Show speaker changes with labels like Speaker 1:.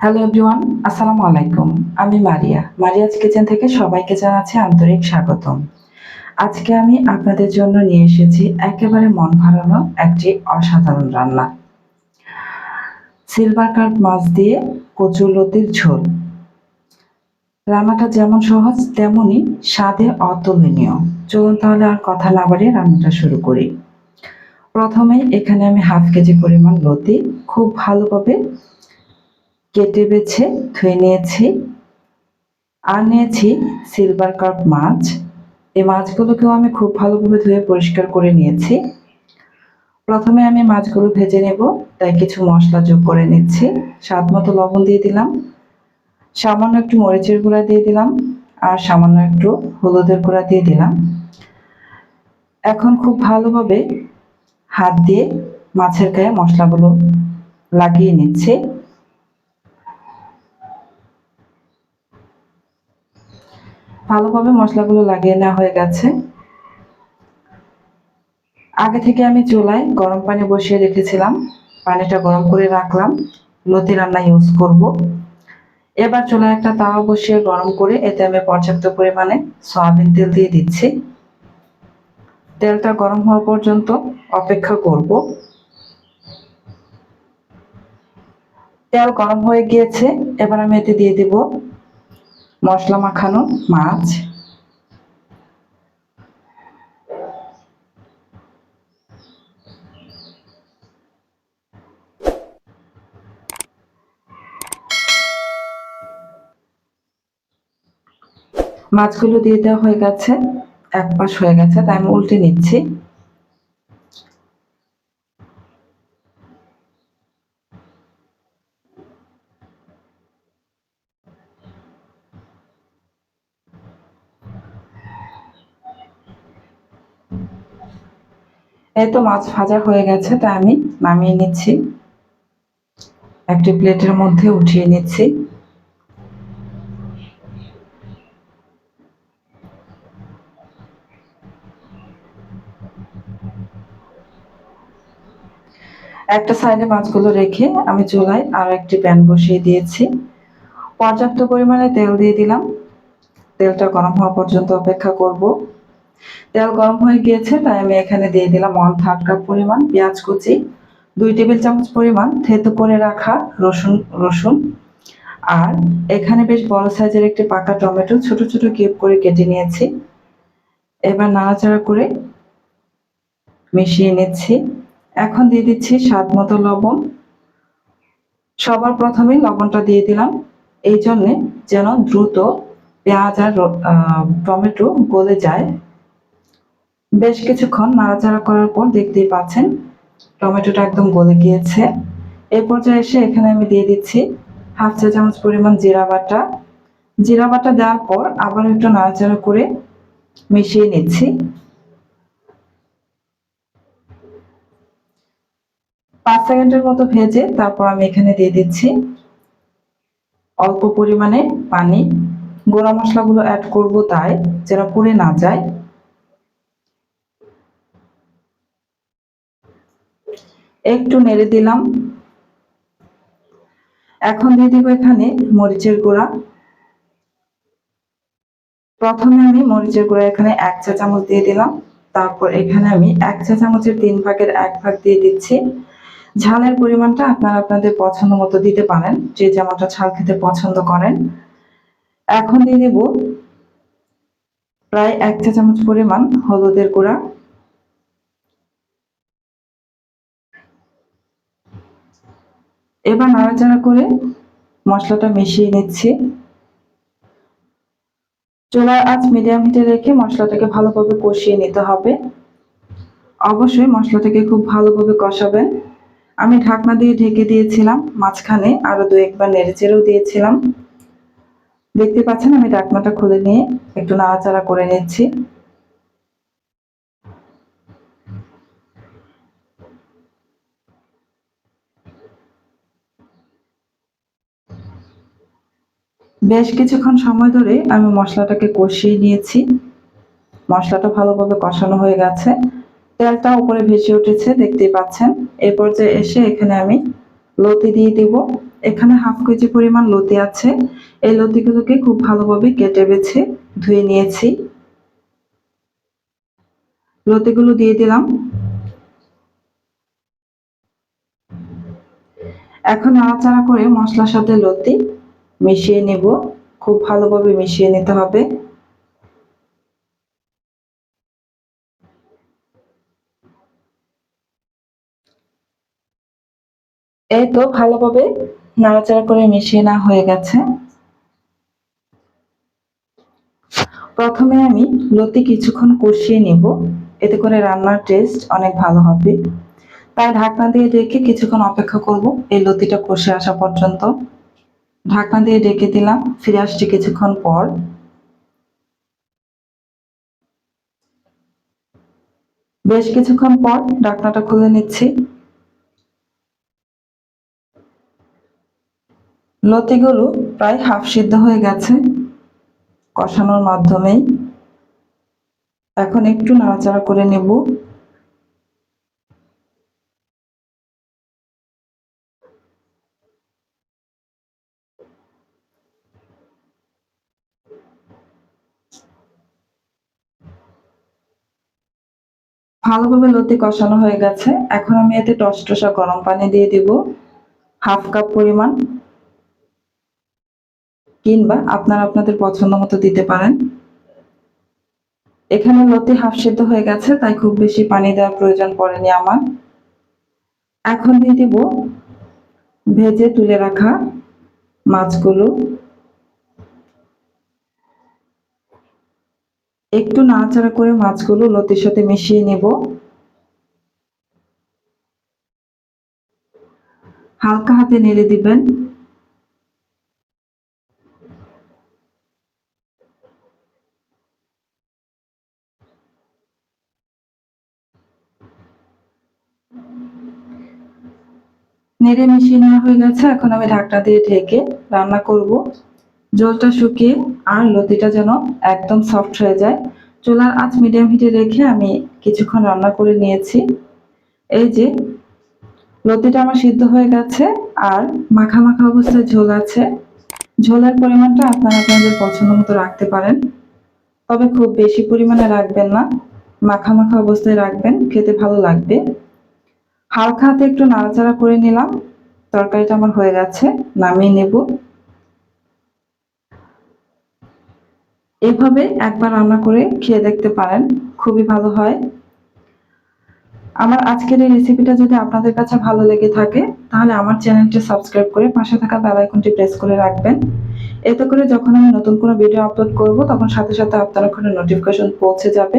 Speaker 1: Hello everyone আসসালামু আলাইকুম আমি মারিয়া। মারিয়াজ কিচেন থেকে সবাইকে জানাচ্ছি আন্তরিক স্বাগতম। আজকে আমি আপনাদের জন্য নিয়ে এসেছি একেবারে মন ভারানো একটি অসাধারণ রান্না। সিলভার কার্প মাছ দিয়ে কচুর লতির ঝোল। রান্নাটা যেমন সহজ তেমনই স্বাদে অতুলনীয়। চলুন তাহলে আর কথা না বাড়িয়ে রান্নাটা শুরু করি। প্রথমে এখানে আমি হাফ কেজি পরিমাণ লতি খুব ভালোভাবে কেটে বেছে ধুয়ে নিয়েছি। আর নিয়েছি সিলভার কার্প মাছ। এই মাছগুলোকেও আমি খুব ভালোভাবে ধুয়ে পরিষ্কার করে নিয়েছি। প্রথমে আমি মাছগুলো ভেজে নেব, তাই কিছু মশলা যোগ করে নিচ্ছি। স্বাদ মতো লবণ দিয়ে দিলাম। সামান্য একটু মরিচের গুঁড়া দিয়ে দিলাম আর সামান্য একটু হলুদের গুঁড়া দিয়ে দিলাম। এখন খুব ভালোভাবে হাত দিয়ে মাছের গায়ে মশলাগুলো লাগিয়ে নিচ্ছি। ভালোভাবে মশলাগুলো লাগিয়ে নেওয়া হয়ে গেছে। আগে থেকে আমি চুলায় গরম পানি বসিয়ে রেখেছিলাম। পানিটা গরম করে রাখলাম। লতি রান্না ইউজ করব। এবার চুলায় একটা তাওয়া বসিয়ে গরম করে এতে আমি পর্যাপ্ত পরিমাণে সয়াবিন তেল দিয়ে দিচ্ছি। তেলটা গরম হওয়া পর্যন্ত অপেক্ষা করব। তেল গরম হয়ে গিয়েছে। এবার আমি এতে দিয়ে দিব মশলা মাখানো মাছ। মাছগুলো দিয়ে দেওয়া হয়ে গেছে, এক পাশ হয়ে গেছে, তাই আমি উল্টে নিচ্ছি। এই তো মাছ ভাজা হয়ে গেছে, তা আমি নামিয়ে নিচ্ছি। একটি প্লেটের মধ্যে উঠিয়ে নিচ্ছি। একটা সাইডে মাছগুলো রেখে আমি চুলায় আর একটি প্যান বসিয়ে দিয়েছি। পর্যাপ্ত পরিমাণে তেল দিয়ে দিলাম। তেলটা গরম হওয়া পর্যন্ত অপেক্ষা করব। তেল গরম হয়ে গিয়েছে, তাই আমি এখানে দিয়ে দিলাম ওয়ান থার্ড কাপ পরিমাণ পেঁয়াজ কুচি, দুই টেবিল চামচ পরিমাণ থেতো করে রাখা রসুন রসুন। আর এখানে বেশ বড় সাইজের একটি পাকা টমেটো ছোট ছোট কিউব করে কেটে নিয়েছি। এবার নাড়াচাড়া করে মিশিয়ে নিচ্ছি। এখন দিয়ে দিচ্ছি স্বাদ মতো লবণ। সবার প্রথমে লবণটা দিয়ে দিলাম। এই জন্যে যেন দ্রুত পেঁয়াজ আর টমেটো গলে যায়। বেশ কিছুক্ষণ নাড়াচাড়া করার পর দেখতেই পাচ্ছেন টমেটোটা একদম গলে গিয়েছে। এই পর্যায়ে এসে এখানে আমি দিয়ে দিচ্ছি হাফ চা চামচ পরিমাণ জিরা বাটা। জিরা বাটা দেওয়ার পর আবার একটু নাড়াচাড়া করে মিশিয়ে নিচ্ছি। পাঁচ সেকেন্ডের মতো ভেজে তারপর আমি এখানে দিয়ে দিচ্ছি অল্প পরিমাণে পানি। গোড়া মশলাগুলো অ্যাড করব তাই, যেন পুড়ে না যায়। একটু নেড়ে দিলাম। এখন দিয়ে দিব এখানে মরিচের গুঁড়া। প্রথমে আমি মরিচের গুঁড়া এখানে এক চা চামচ দিয়ে দিলাম। তারপর এখানে আমি এক চা চামচের তিন ভাগের এক ভাগ দিয়ে দিচ্ছি। ঝালের পরিমাণটা আপনারা আপনাদের পছন্দ মতো দিতে পারেন। যে যেমনটা ঝাল খেতে পছন্দ করেন। এখন দিয়ে দেব প্রায় এক চা চামচ পরিমাণ হলুদের গুঁড়া। এবার নাড়াচাড়া করে মশলাটা মিশিয়ে নিচ্ছি। চুলার আঁচ মিডিয়াম হিটে রেখে মশলাটাকে ভালোভাবে কষিয়ে নিতে হবে। অবশ্যই মশলাটাকে খুব ভালোভাবে কষাবেন। আমি ঢাকনা দিয়ে ঢেকে দিয়েছিলাম, মাঝখানে আরও দু একবার নেড়েচেড়েও দিয়েছিলাম। দেখতে পাচ্ছেন আমি ঢাকনাটা খুলে নিয়ে একটু নাড়াচাড়া করে নিচ্ছি। বেশ কিছুক্ষণ সময় ধরে আমি মশলাটাকে কষিয়ে নিয়েছি। মশলাটা ভালোভাবে কষানো হয়ে গেছে। তেলটা উপরে ভেসে উঠেছে, দেখতেই পাচ্ছেন। এই পর্যায়ে এসে এখানে আমি লতি দিয়ে দিব। এখানে হাফ কেজি পরিমাণ লতি আছে। এই লতিগুলোকে খুব ভালোভাবে কেটে বেছে ধুয়ে নিয়েছি। লতিগুলো দিয়ে দিলাম। এখন নাড়াচাড়া করে মশলার সাথে লতি মিশিয়ে নেব। খুব ভালোভাবে মিশিয়ে নিতে হবে। এই তো ভালোভাবে নাড়াচাড়া করে মিশিয়ে না হয়ে গেছে। প্রথমে আমি লতি কিছুক্ষণ কষিয়ে নিব। এতে করে রান্নার টেস্ট অনেক ভালো হবে। তাই ঢাকনা দিয়ে ডেকে কিছুক্ষণ অপেক্ষা করব এই লতিটা কষে আসা পর্যন্ত। ঢাকনা দিয়ে ডেকে দিলাম, ফিরে আসছি কিছুক্ষণ পর। বেশ কিছুক্ষণ পর ঢাকনাটা খুলে নিচ্ছি। লতিগুলো প্রায় হাফ সিদ্ধ হয়ে গেছে কষানোর মাধ্যমেই। এখন একটু নাড়াচাড়া করে নেব। ভালোভাবে লতি কষানো হয়ে গেছে। এখন আমি এতে টসটসা গরম পানি দিয়ে দিব। হাফ কাপ পরিমাণ। কিংবা আপনারা আপনাদের পছন্দ মতো দিতে পারেন। এখানে লতি হাফ সেদ্ধ হয়ে গেছে, তাই খুব বেশি পানি দেওয়ার প্রয়োজন পড়েনি আমার। এখন দিয়ে দিব ভেজে তুলে রাখা মাছগুলো। একটু নাড়াচাড়া করে মাছগুলো লতির সাথে মিশিয়ে নেব। হালকা হাতে নেড়ে দিবেন। নেড়ে মিশিয়ে নেওয়া হয়ে গেছে। এখন আমি ঢাকনা দিয়ে ঢেকে রান্না করব। জলটা শুকিয়ে আর লতিটা যেন একদম সফট হয়ে যায়। চুলার আঁচ মিডিয়াম হিটে রেখে আমি কিছুক্ষণ রান্না করে নিয়েছি। এই যে লতিটা আমার সিদ্ধ হয়ে গেছে আর মাখা মাখা অবস্থায় ঝোল আছে। ঝোলের পরিমাণটা আপনারা আপনাদের পছন্দ মতো রাখতে পারেন। তবে খুব বেশি পরিমাণে রাখবেন না। মাখা মাখা অবস্থায় রাখবেন, খেতে ভালো লাগবে। হালকা হাতে একটু নাড়াচাড়া করে নিলাম। তরকারিটা আমার হয়ে গেছে, নামিয়ে নেব। এভাবে একবার রান্না করে খেয়ে দেখতে পারেন, খুবই ভালো হয়। আমার আজকের এই রেসিপিটা যদি আপনাদের কাছে ভালো লেগে থাকে, তাহলে আমার চ্যানেলটি সাবস্ক্রাইব করে পাশে থাকা বেল আইকনটি প্রেস করে রাখবেন। এতে করে যখন আমি নতুন কোনো ভিডিও আপলোড করব, তখন সাথে সাথে আপনার ওখানে নোটিফিকেশন পৌঁছে যাবে।